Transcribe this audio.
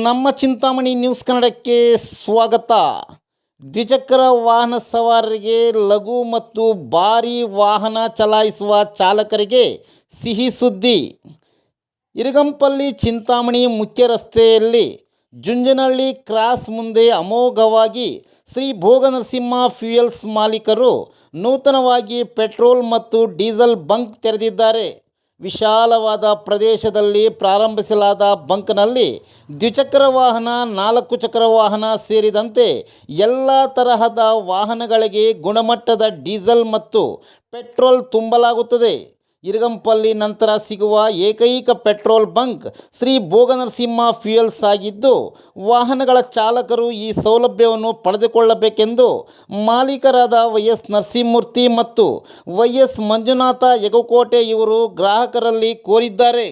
ನಮ್ಮ ಚಿಂತಾಮಣಿ ನ್ಯೂಸ್ ಕನ್ನಡಕ್ಕೆ ಸ್ವಾಗತ. ದ್ವಿಚಕ್ರ ವಾಹನ ಸವಾರರಿಗೆ ಲಘು ಮತ್ತು ಭಾರಿ ವಾಹನ ಚಲಾಯಿಸುವ ಚಾಲಕರಿಗೆ ಸಿಹಿ ಸುದ್ದಿ. ಇರಗಂಪಲ್ಲಿ ಚಿಂತಾಮಣಿ ಮುಖ್ಯ ರಸ್ತೆಯಲ್ಲಿ ಜುಂಜನಹಳ್ಳಿ ಕ್ರಾಸ್ ಮುಂದೆ ಅಮೋಘವಾಗಿ ಶ್ರೀ ಭೋಗನರಸಿಂಹ ಫ್ಯೂಯಲ್ಸ್ ಮಾಲೀಕರು ನೂತನವಾಗಿ ಪೆಟ್ರೋಲ್ ಮತ್ತು ಡೀಸೆಲ್ ಬಂಕ್ ತೆರೆದಿದ್ದಾರೆ. ವಿಶಾಲವಾದ ಪ್ರದೇಶದಲ್ಲಿ ಪ್ರಾರಂಭಿಸಲಾದ ಬಂಕ್ನಲ್ಲಿ ದ್ವಿಚಕ್ರ ವಾಹನ, ನಾಲ್ಕು ಚಕ್ರ ವಾಹನ ಸೇರಿದಂತೆ ಎಲ್ಲ ತರಹದ ವಾಹನಗಳಿಗೆ ಗುಣಮಟ್ಟದ ಡೀಸೆಲ್ ಮತ್ತು ಪೆಟ್ರೋಲ್ ತುಂಬಲಾಗುತ್ತದೆ. ಇರಗಂಪಲ್ಲಿ ನಂತರ ಸಿಗುವ ಏಕೈಕ petrol bunk Shri Bhoganarasimha fuels ಆಗಿದ್ದು, ವಾಹನಗಳ ಚಾಲಕರು ಈ ಸೌಲಭ್ಯವನ್ನು ಪಡೆದುಕೊಳ್ಳಬೇಕೆಂದು ಮಾಲೀಕರಾದ ವೈ ಎಸ್ ನರಸಿಂಹಮೂರ್ತಿ ಮತ್ತು ವೈ ಎಸ್ ಮಂಜುನಾಥ ಯಗಕೋಟೆ ಇವರು ಗ್ರಾಹಕರಲ್ಲಿ ಕೋರಿದ್ದಾರೆ.